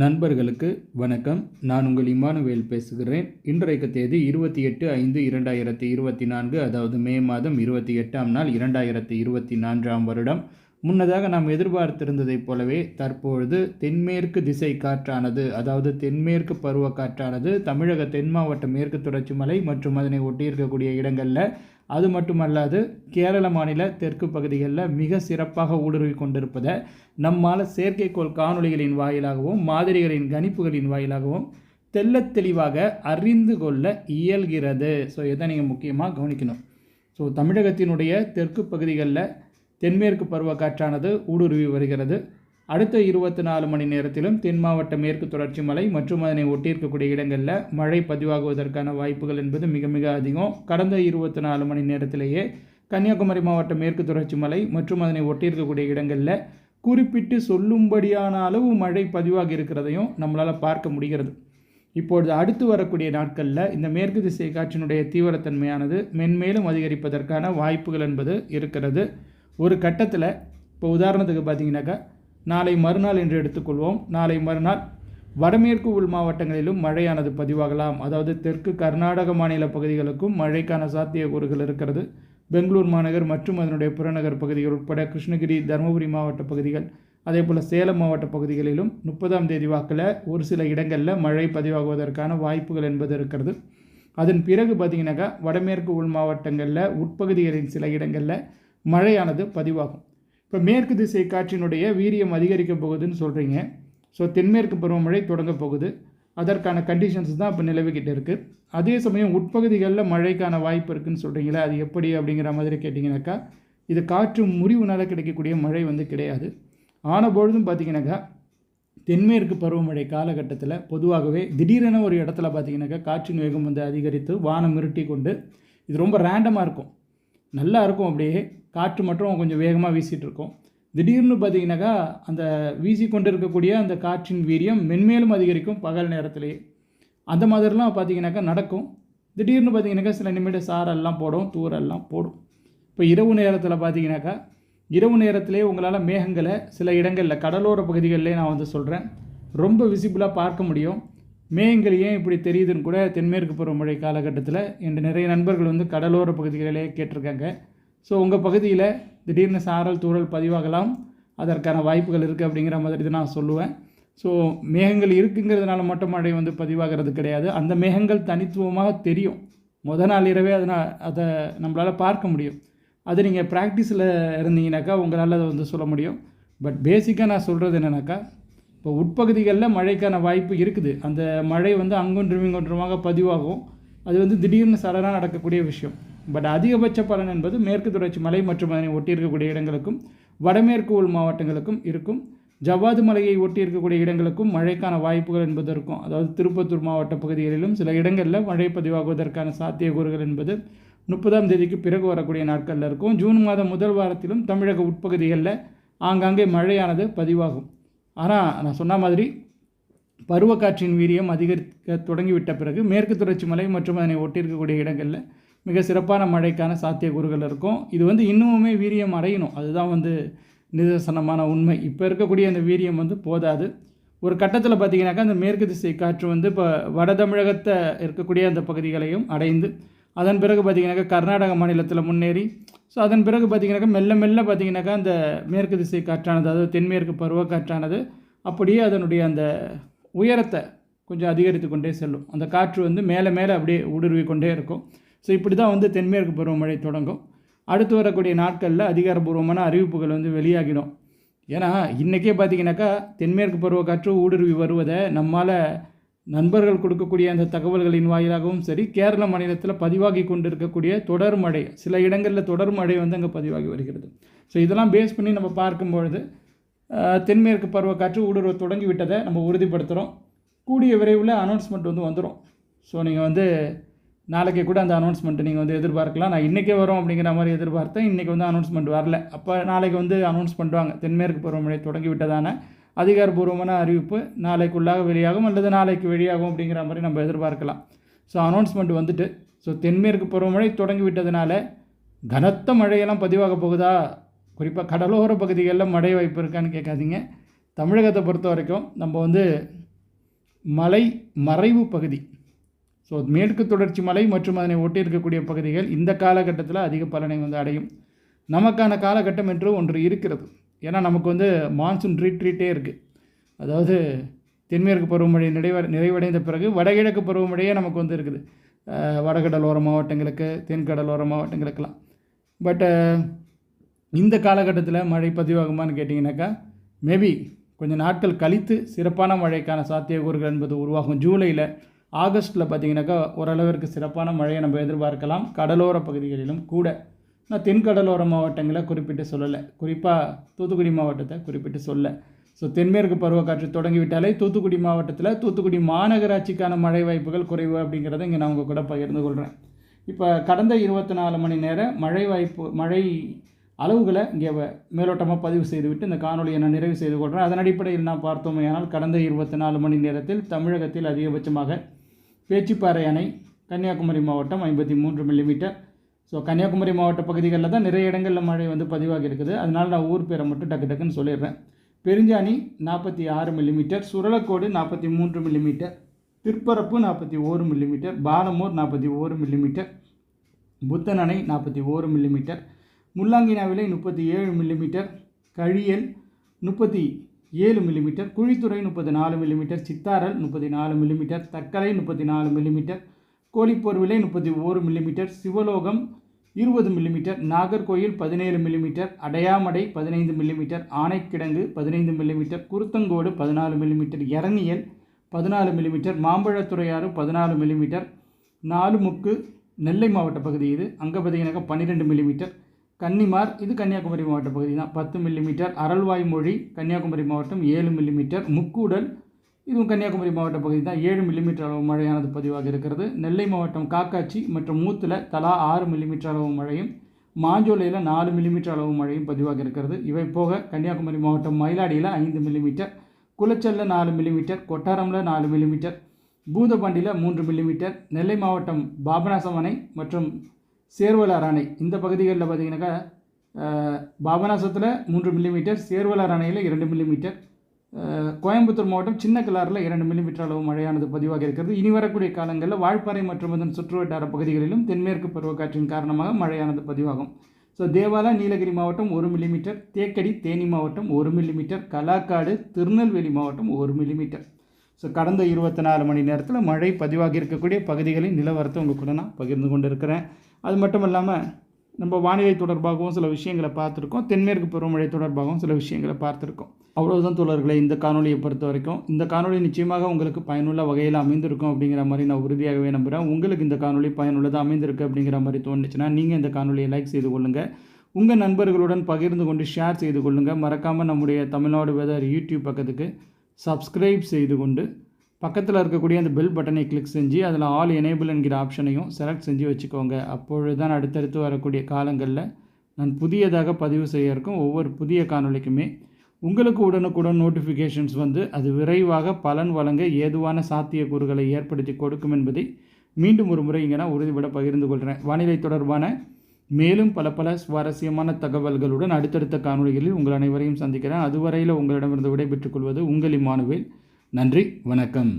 நண்பர்களுக்கு வணக்கம். நான் உங்கள் இமானுவேல் பேசுகிறேன். இன்றைக்கு தேதி இருபத்தி எட்டு ஐந்து இரண்டாயிரத்தி இருபத்தி நான்கு அதாவது மே மாதம் இருபத்தி எட்டாம் நாள் இரண்டாயிரத்தி இருபத்தி நான்காம் வருடம். முன்னதாக நாம் எதிர்பார்த்திருந்ததைப் போலவே தற்பொழுது தென்மேற்கு திசை காற்றானது அதாவது தென்மேற்கு பருவ காற்றானது தமிழக தென் மாவட்ட மேற்கு தொடர்ச்சி மலை மற்றும் அதனை ஒட்டியிருக்கக்கூடிய இடங்களில் அது மட்டுமல்லாது கேரள மாநில தெற்கு பகுதிகளில் மிக சிறப்பாக ஊடுருவி கொண்டிருப்பதை நம்மால் செயற்கைக்கோள் காணொளிகளின் வாயிலாகவும் மாதிரிகளின் கணிப்புகளின் வாயிலாகவும் தெள்ளத் தெளிவாக அறிந்து கொள்ள இயல்கிறது. ஸோ இதை நீங்கள் முக்கியமாக கவனிக்கணும். ஸோ தமிழகத்தினுடைய தெற்கு பகுதிகளில் தென்மேற்கு பருவக்காற்றானது ஊடுருவி வருகிறது. அடுத்த இருபத்தி நாலு மணி நேரத்திலும் தென் மாவட்ட மேற்கு தொடர்ச்சி மலை மற்றும் அதனை ஒட்டியிருக்கக்கூடிய இடங்களில் மழை பதிவாகுவதற்கான வாய்ப்புகள் என்பது மிக மிக அதிகம். கடந்த இருபத்தி நாலு மணி நேரத்திலேயே கன்னியாகுமரி மாவட்ட மேற்கு தொடர்ச்சி மலை மற்றும் அதனை ஒட்டியிருக்கக்கூடிய இடங்களில் குறிப்பிட்டு சொல்லும்படியான அளவு மழை பதிவாகி இருக்கிறதையும் நம்மளால் பார்க்க முடிகிறது. இப்பொழுது அடுத்து வரக்கூடிய நாட்களில் இந்த மேற்கு திசை காற்றினுடைய தீவிரத்தன்மையானது மென்மேலும் அதிகரிப்பதற்கான வாய்ப்புகள் என்பது இருக்கிறது. ஒரு கட்டத்தில் இப்போ உதாரணத்துக்கு பார்த்தீங்கன்னாக்கா நாளை மறுநாள் என்று எடுத்துக்கொள்வோம். நாளை மறுநாள் வடமேற்கு உள் மாவட்டங்களிலும் மழையானது பதிவாகலாம். அதாவது தெற்கு கர்நாடக மாநில பகுதிகளுக்கும் மழைக்கான சாத்தியக்கூறுகள் இருக்கிறது. பெங்களூர் மாநகர் மற்றும் அதனுடைய புறநகர் பகுதிகள் உட்பட கிருஷ்ணகிரி தருமபுரி மாவட்ட பகுதிகள் அதே போல் சேலம் மாவட்ட பகுதிகளிலும் முப்பதாம் தேதி வாக்கில் ஒரு சில இடங்களில் மழை பதிவாகுவதற்கான வாய்ப்புகள் என்பது இருக்கிறது. அதன் பிறகு பார்த்தீங்கன்னாக்கா வடமேற்கு உள் மாவட்டங்களில் உட்பகுதிகளின் சில இடங்களில் மழையானது பதிவாகும். இப்போ மேற்கு திசை காற்றினுடைய வீரியம் அதிகரிக்க போகுதுன்னு சொல்கிறீங்க ஸோ தென்மேற்கு பருவமழை தொடங்க போகுது. அதற்கான கண்டிஷன்ஸ் தான் இப்போ நிலவிக்கிட்டு இருக்குது அதே சமயம் உட்பகுதிகளில் மழைக்கான வாய்ப்பு இருக்குதுன்னு சொல்கிறீங்களே அது எப்படி அப்படிங்கிற மாதிரி கேட்டிங்கனாக்கா இது காற்று முறிவுனால் கிடைக்கக்கூடிய மழை வந்து கிடையாது. ஆன பொழுதும் பார்த்தீங்கன்னாக்கா தென்மேற்கு பருவமழை காலகட்டத்தில் பொதுவாகவே திடீரென ஒரு இடத்துல பார்த்திங்கனாக்கா காற்றின் வேகம் வந்து அதிகரித்து வானம் மிருட்டி கொண்டு இது ரொம்ப ரேண்டமாக இருக்கும். நல்லா இருக்கும் அப்படியே. காற்று மட்டும் கொஞ்சம் வேகமாக வீசிகிட்டு இருக்கும். திடீர்னு பார்த்தீங்கன்னாக்கா அந்த வீசி கொண்டு இருக்கக்கூடிய அந்த காற்றின் வீரியம் மென்மேலும் அதிகரிக்கும் பகல் நேரத்திலேயே அந்த மாதிரிலாம் பார்த்தீங்கன்னாக்கா நடக்கும். திடீர்னு பார்த்தீங்கன்னாக்கா சில நிமிட சாரெல்லாம் போடும் தூரெல்லாம் போடும். இப்போ இரவு நேரத்தில் பார்த்தீங்கன்னாக்கா இரவு நேரத்திலே உங்களால் மேகங்களை சில இடங்களில் கடலோர பகுதிகளிலே நான் வந்து சொல்கிறேன் ரொம்ப விசிபிளாக பார்க்க முடியும். மேகங்கள் ஏன் இப்படி தெரியுதுன்னு கூட தென்மேற்கு பருவமழை காலகட்டத்தில் என்று நிறைய நண்பர்கள் வந்து கடலோர பகுதிகளிலே கேட்டிருக்காங்க. ஸோ உங்கள் பகுதியில் திடீர்னு சாரல் தூறல் பதிவாகலாம். அதற்கான வாய்ப்புகள் இருக்குது அப்படிங்கிற மாதிரி இது நான் சொல்லுவேன். ஸோ மேகங்கள் இருக்குங்கிறதுனால மட்டும் மழை வந்து பதிவாகிறது கிடையாது. அந்த மேகங்கள் தனித்துவமாக தெரியும். முத நாள் இரவே அதை நான் அதை நம்மளால் பார்க்க முடியும். அது நீங்கள் ப்ராக்டிஸில் இருந்தீங்கனாக்கா உங்களால் அதை வந்து சொல்ல முடியும். பட் பேசிக்காக நான் சொல்கிறது என்னென்னாக்கா இப்போ உட்பகுதிகளில் மழைக்கான வாய்ப்பு இருக்குது. அந்த மழை வந்து அங்கொன்றும் இங்கொன்றுமாக பதிவாகும். அது வந்து திடீர்னு சடனாக நடக்கக்கூடிய விஷயம். பட் அதிகபட்ச பலன் என்பது மேற்கு தொடர்ச்சி மலை மற்றும் அதனை ஒட்டியிருக்கக்கூடிய இடங்களுக்கும் வடமேற்கு உள் மாவட்டங்களுக்கும் இருக்கும். ஜவ்வாது மலையை ஒட்டி இருக்கக்கூடிய இடங்களுக்கும் மழைக்கான வாய்ப்புகள் என்பது இருக்கும் அதாவது திருப்பத்தூர் மாவட்ட பகுதிகளிலும் சில இடங்களில் மழை பதிவாகுவதற்கான சாத்தியக்கூறுகள் என்பது முப்பதாம் தேதிக்கு பிறகு வரக்கூடிய நாட்களில் இருக்கும். ஜூன் மாதம் முதல் வாரத்திலும் தமிழக உட்பகுதிகளில் ஆங்காங்கே மழையானது பதிவாகும். ஆனால் நான் சொன்ன மாதிரி பருவக்காற்றின் வீரியம் அதிகரிக்க தொடங்கிவிட்ட பிறகு மேற்கு தொடர்ச்சி மலை மற்றும் அதனை ஒட்டியிருக்கக்கூடிய இடங்களில் மிக சிறப்பான மழைக்கான சாத்தியக்கூறுகள் இருக்கும். இது வந்து இன்னுமுமே வீரியம் அடையணும். அதுதான் வந்து நிதர்சனமான உண்மை. இப்போ இருக்கக்கூடிய அந்த வீரியம் வந்து போதாது. ஒரு கட்டத்தில் பார்த்திங்கனாக்கா அந்த மேற்கு திசை காற்று வந்து இப்போ வட தமிழகத்தை இருக்கக்கூடிய அந்த பகுதிகளையும் அடைந்து அதன் பிறகு பார்த்திங்கனாக்கா கர்நாடக மாநிலத்தில் முன்னேறி ஸோ அதன் பிறகு பார்த்திங்கனாக்கா மெல்ல மெல்ல பார்த்திங்கனாக்கா அந்த மேற்கு திசை காற்றானது அதாவது தென்மேற்கு பருவக்காற்றானது அப்படியே அதனுடைய அந்த உயரத்தை கொஞ்சம் அதிகரித்து கொண்டே செல்லும். அந்த காற்று வந்து மேலே மேலே அப்படியே ஊடுருவி கொண்டே இருக்கும். ஸோ இப்படி தான் வந்து தென்மேற்கு பருவமழை தொடங்கும். அடுத்து வரக்கூடிய நாட்களில் அதிகாரப்பூர்வமான அறிவிப்புகள் வந்து வெளியாகிடும். ஏன்னா இன்றைக்கே பார்த்தீங்கன்னாக்கா தென்மேற்கு பருவக்காற்று ஊடுருவி வருவதை நம்மால் நண்பர்கள் கொடுக்கக்கூடிய அந்த தகவல்களின் வாயிலாகவும் சரி கேரள மாநிலத்தில் பதிவாகி கொண்டு இருக்கக்கூடிய தொடர் மழை சில இடங்களில் தொடர் மழை வந்து அங்கே பதிவாகி வருகிறது. ஸோ இதெல்லாம் பேஸ் பண்ணி நம்ம பார்க்கும்பொழுது தென்மேற்கு பருவக்காற்று ஊடுருவ தொடங்கி விட்டதை நம்ம உறுதிப்படுத்துகிறோம் கூடிய விரைவில் அனௌன்ஸ்மெண்ட் வந்து வந்துடும் ஸோ நீங்கள் வந்து நாளைக்கு கூட அந்த அனௌன்ஸ்மெண்ட்டை நீங்கள் வந்து எதிர்பார்க்கலாம். நான் இன்றைக்கே வரும் அப்படிங்கிற மாதிரி எதிர்பார்த்தேன். இன்றைக்கி வந்து அனௌன்ஸ்மெண்ட் வரல. அப்போ நாளைக்கு வந்து அனௌன்ஸ் பண்ணுவாங்க. தென்மேற்கு பருவமழை தொடங்கி விட்டதான அதிகாரப்பூர்வமான அறிவிப்பு நாளைக்குள்ளாக வெளியாகும் அல்லது நாளைக்கு வெளியாகும் அப்படிங்கிற மாதிரி நம்ம எதிர்பார்க்கலாம். ஸோ அனௌன்ஸ்மெண்ட் வந்துட்டு ஸோ தென்மேற்கு பருவமழை தொடங்கி விட்டதுனால கனத்த மழையெல்லாம் பதிவாக போகுதா? குறிப்பாக கடலோர பகுதிகளில் மழை வாய்ப்பு இருக்கான்னு கேட்காதீங்க. தமிழகத்தை பொறுத்த வரைக்கும் நம்ம வந்து மலை மறைவு பகுதி ஸோ மேற்கு தொடர்ச்சி மலை மற்றும் அதனை ஒட்டி இருக்கக்கூடிய பகுதிகள் இந்த காலகட்டத்தில் அதிக பலனை வந்து அடையும். நமக்கான காலகட்டம் என்று ஒன்று இருக்கிறது. ஏன்னா நமக்கு வந்து மான்சூன் ரீட்ரீட்டே இருக்குது அதாவது தென்மேற்கு பருவமழை நிறைவ நிறைவடைந்த பிறகு வடகிழக்கு பருவமழையே நமக்கு வந்து இருக்குது. வடகடலோர மாவட்டங்களுக்கு தென்கடலோர மாவட்டங்களுக்கெல்லாம். பட்டு இந்த காலகட்டத்தில் மழை பதிவாகுமான்னு கேட்டிங்கனாக்கா மேபி கொஞ்சம் நாட்கள் கழித்து சிறப்பான மழைக்கான சாத்தியக்கூறுகள் என்பது உருவாகும் ஜூலையில் ஆகஸ்ட்டில் பார்த்தீங்கன்னாக்கா ஓரளவிற்கு சிறப்பான மழையை நம்ம எதிர்பார்க்கலாம். கடலோர பகுதிகளிலும் கூட. நான் தென்கடலோர மாவட்டங்களை குறிப்பிட்டு சொல்லலை. குறிப்பாக தூத்துக்குடி மாவட்டத்தை குறிப்பிட்டு சொல்ல. ஸோ தென்மேற்கு பருவக்காற்று தொடங்கிவிட்டாலே தூத்துக்குடி மாவட்டத்தில் தூத்துக்குடி மாநகராட்சிக்கான மழை வாய்ப்புகள் குறைவு அப்படிங்கிறத இங்கே நான் உங்கள் கூட பகிர்ந்து கொள்கிறேன் இப்போ கடந்த இருபத்தி நாலு மணி நேர மழை வாய்ப்பு மழை அளவுகளை இங்கே மேலோட்டமாக பதிவு செய்துவிட்டு இந்த காணொலியை நான் நிறைவு செய்து கொள்கிறேன் அதன் அடிப்படையில் நான் பார்த்தோமேயானால் கடந்த இருபத்தி நாலு மணி நேரத்தில் தமிழகத்தில் அதிகபட்சமாக பேச்சிப்பாறை அணை கன்னியாகுமரி மாவட்டம் ஐம்பத்தி மூன்று மில்லிமீட்டர் ஸோ கன்னியாகுமரி மாவட்ட பகுதிகளில் தான் நிறைய இடங்களில் மழை வந்து பதிவாகி இருக்குது. அதனால் நான் ஊர் பேரை மட்டும் டக்கு டக்குன்னு சொல்லிடுறேன். பெருஞ்சாணி நாற்பத்தி ஆறு மில்லிமீட்டர் சுரலக்கோடு நாற்பத்தி மூன்று மில்லிமீட்டர் திருப்பரப்பு நாற்பத்தி ஓரு மில்லிமீட்டர் பாலமூர் நாற்பத்தி ஓரு மில்லிமீட்டர் புத்தன் அணை நாற்பத்தி ஓரு மில்லிமீட்டர் முல்லாங்கினாவிலை முப்பத்தி ஏழு மில்லிமீட்டர் கழியல் முப்பத்தி ஏழு மில்லிமீட்டர் குழித்துறை முப்பத்தி நாலு மில்லிமீட்டர் சித்தாரல் முப்பத்தி நாலு மில்லிமீட்டர் தக்கலை முப்பத்தி நாலு மில்லிமீட்டர் கோழிப்போர்விலை முப்பத்தி ஓரு மில்லிமீட்டர் சிவலோகம் இருபது மில்லிமீட்டர் நாகர்கோயில் பதினேழு மில்லிமீட்டர் அடையாமடை பதினைந்து மில்லிமீட்டர் ஆனைக்கிடங்கு பதினைந்து மில்லிமீட்டர் குருத்தங்கோடு பதினாலு மில்லிமீட்டர் எரணியல் பதினாலு மில்லிமீட்டர் மாம்பழத்துறையாறு பதினாலு மில்லிமீட்டர் நாலு முக்கு நெல்லை மாவட்ட பகுதி இது அங்கபதியினகம் பன்னிரெண்டு மில்லிமீட்டர் கன்னிமார் இது கன்னியாகுமரி மாவட்ட பகுதி தான் பத்து மில்லிமீட்டர் அரல்வாய் மொழி கன்னியாகுமரி மாவட்டம் ஏழு மில்லிமீட்டர் முக்கூடல் இதுவும் கன்னியாகுமரி மாவட்ட பகுதி தான் ஏழு மில்லிமீட்டர் அளவு மழையானது பதிவாக இருக்கிறது. நெல்லை மாவட்டம் காக்காட்சி மற்றும் மூத்தில் தலா ஆறு மில்லிமீட்டர் அளவு மழையும் மாஞ்சோலையில் நாலு மில்லிமீட்டர் அளவு மழையும் பதிவாக இருக்கிறது. இவை போக கன்னியாகுமரி மாவட்டம் மயிலாடியில் ஐந்து மில்லிமீட்டர் குளச்சலில் நாலு மில்லிமீட்டர் கொட்டாரமில் நாலு மில்லிமீட்டர் பூந்தபாண்டியில் மூன்று மில்லிமீட்டர் நெல்லை மாவட்டம் பாபநாசமனை மற்றும் சேர்வலார் அணை இந்த பகுதிகளில் பார்த்தீங்கன்னாக்கா பாபநாசத்தில் மூன்று மில்லிமீட்டர் சேர்வலார் அணையில் இரண்டு மில்லிமீட்டர் கோயம்புத்தூர் மாவட்டம் சின்ன கிளாரில் இரண்டு மில்லிமீட்டர் அளவு மழையானது பதிவாக இருக்கிறது. இனி வரக்கூடிய காலங்களில் வால்பாறை மற்றும் அதன் சுற்றுவட்டார பகுதிகளிலும் தென்மேற்கு பருவக்காற்றின் காரணமாக மழையானது பதிவாகும். ஸோ தேவாலா நீலகிரி மாவட்டம் ஒரு மில்லிமீட்டர் தேக்கடி தேனி மாவட்டம் ஒரு மில்லிமீட்டர் கலாக்காடு திருநெல்வேலி மாவட்டம் ஒரு மில்லிமீட்டர் ஸோ கடந்த இருபத்தி நாலு மணி நேரத்தில் மழை பதிவாகி இருக்கக்கூடிய பகுதிகளின் நிலவரத்தை உங்கள் கூட நான் பகிர்ந்து கொண்டு இருக்கிறேன் அது மட்டும் இல்லாமல் நம்ம வானிலை தொடர்பாகவும் சில விஷயங்களை பார்த்துருக்கோம். தென்மேற்கு பருவமழை தொடர்பாகவும் சில விஷயங்களை பார்த்துருக்கோம். அவ்வளோதான் தோழர்களை இந்த காணொலியை பொறுத்த வரைக்கும் இந்த காணொலி நிச்சயமாக உங்களுக்கு பயனுள்ள வகையில் அமைந்திருக்கும் அப்படிங்கிற மாதிரி நான் உறுதியாகவே நம்புகிறேன் உங்களுக்கு இந்த காணொலி பயனுள்ளதாக அமைந்திருக்கு அப்படிங்கிற மாதிரி தோணுச்சுன்னா நீங்கள் இந்த காணொலியை லைக் செய்து கொள்ளுங்கள் உங்கள் நண்பர்களுடன் பகிர்ந்து கொண்டு ஷேர் செய்து கொள்ளுங்கள் மறக்காமல் நம்முடைய தமிழ்நாடு வெதர் யூடியூப் பக்கத்துக்கு சப்ஸ்கிரைப் செய்து கொண்டு பக்கத்தில் இருக்கக்கூடிய அந்த பெல் பட்டனை கிளிக் செஞ்சு அதில் ஆல் எனேபிள் என்கிற ஆப்ஷனையும் செலக்ட் செஞ்சு வச்சுக்கோங்க. அப்பொழுது தான் அடுத்தடுத்து வரக்கூடிய காலங்களில் நான் புதியதாக பதிவு செய்ய இருக்கும் ஒவ்வொரு புதிய காணொளிக்குமே உங்களுக்கு உடனுக்குடன் நோட்டிஃபிகேஷன்ஸ் வந்து அது விரைவாக பலன் வழங்க ஏதுவான சாத்தியக்கூறுகளை ஏற்படுத்தி கொடுக்கும் என்பதை மீண்டும் ஒரு முறை இங்கே நான் உறுதிபட பகிர்ந்து கொள்கிறேன் வானிலை தொடர்பான மேலும் பல பல சுவாரஸ்யமான தகவல்களுடன் அடுத்தடுத்த காணொலிகளில் உங்கள் அனைவரையும் சந்திக்கிறேன். அதுவரையில் உங்களிடமிருந்து விடைபெற்றுக் கொள்வது உங்கள் மாணவில் நன்றி வணக்கம்.